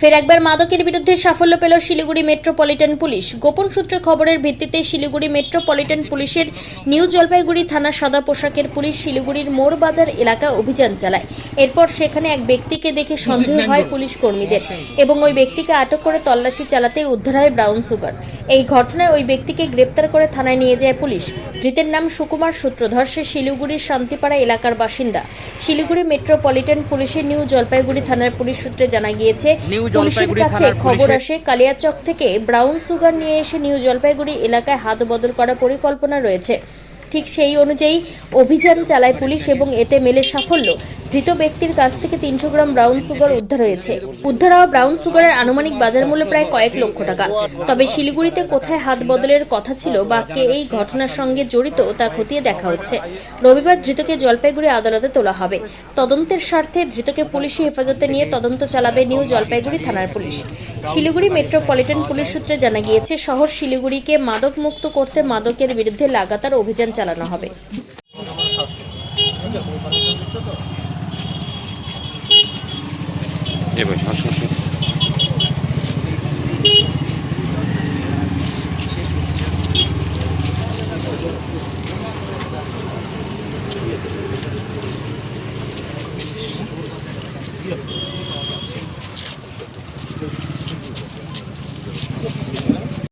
ফের একবার মাদকের বিরুদ্ধে সাফল্য পেল শিলিগুড়ি মেট্রোপলিটন পুলিশ। গোপন সূত্রে খবরের ভিত্তিতে শিলিগুড়ি মেট্রোপলিটন পুলিশের নিউ জলপাইগুড়ি থানা সাদা পোশাকের পুলিশ শিলিগুড়ির মোড় বাজার এলাকা অভিযান চালায়। এরপর সেখানে এক ব্যক্তিকে দেখে সন্দেহ হয় পুলিশ কর্মীদের এবং ওই ব্যক্তিকে আটক করে তল্লাশি চালাতে উদ্ধার হয় ব্রাউন সুগার। এই ঘটনায় ওই ব্যক্তিকে গ্রেপ্তার করে থানায় নিয়ে যায় পুলিশ। ধৃতের নাম সুকুমার সূত্রধর সে শিলিগুড়ির শান্তিপাড়া এলাকার বাসিন্দা। শিলিগুড়ি মেট্রোপলিটন পুলিশের নিউ জলপাইগুড়ি থানার পুলিশ সূত্রে জানা গিয়েছে পুলিশের জলপাইগুড়ি কাছে খবর আসে কালিয়াচক থেকে ব্রাউন সুগার নিয়ে এসে নিউ জলপাইগুড়ি এলাকায় হাত বদল করার পরিকল্পনা রয়েছে। ঠিক সেই অনুযায়ী অভিযান চালায় পুলিশ এবং এতে মেলে সাফল্য। ধৃত ব্যক্তির কাছ থেকে তিনশো গ্রাম ব্রাউন সুগার উদ্ধার হয়েছে। উদ্ধার হওয়া ব্রাউন সুগারের আনুমানিক বাজার মূল্য প্রায় কয়েক লক্ষ টাকা। তবে শিলিগুড়িতে কোথায় হাত বদলের কথা ছিল বা কে এই ঘটনার সঙ্গে জড়িত তা খতিয়ে দেখা হচ্ছে। রবিবার ধৃতকে জলপাইগুড়ি আদালতে তোলা হবে। তদন্তের স্বার্থে ধৃতকে পুলিশি হেফাজতে নিয়ে তদন্ত চালাবে নিউ জলপাইগুড়ি থানার পুলিশ। শিলিগুড়ি মেট্রোপলিটন পুলিশ সূত্রে জানা গিয়েছে, শহর শিলিগুড়িকে মাদক মুক্ত করতে মাদকের বিরুদ্ধে লাগাতার অভিযান চালানো হবে। এবার আসুন আসুন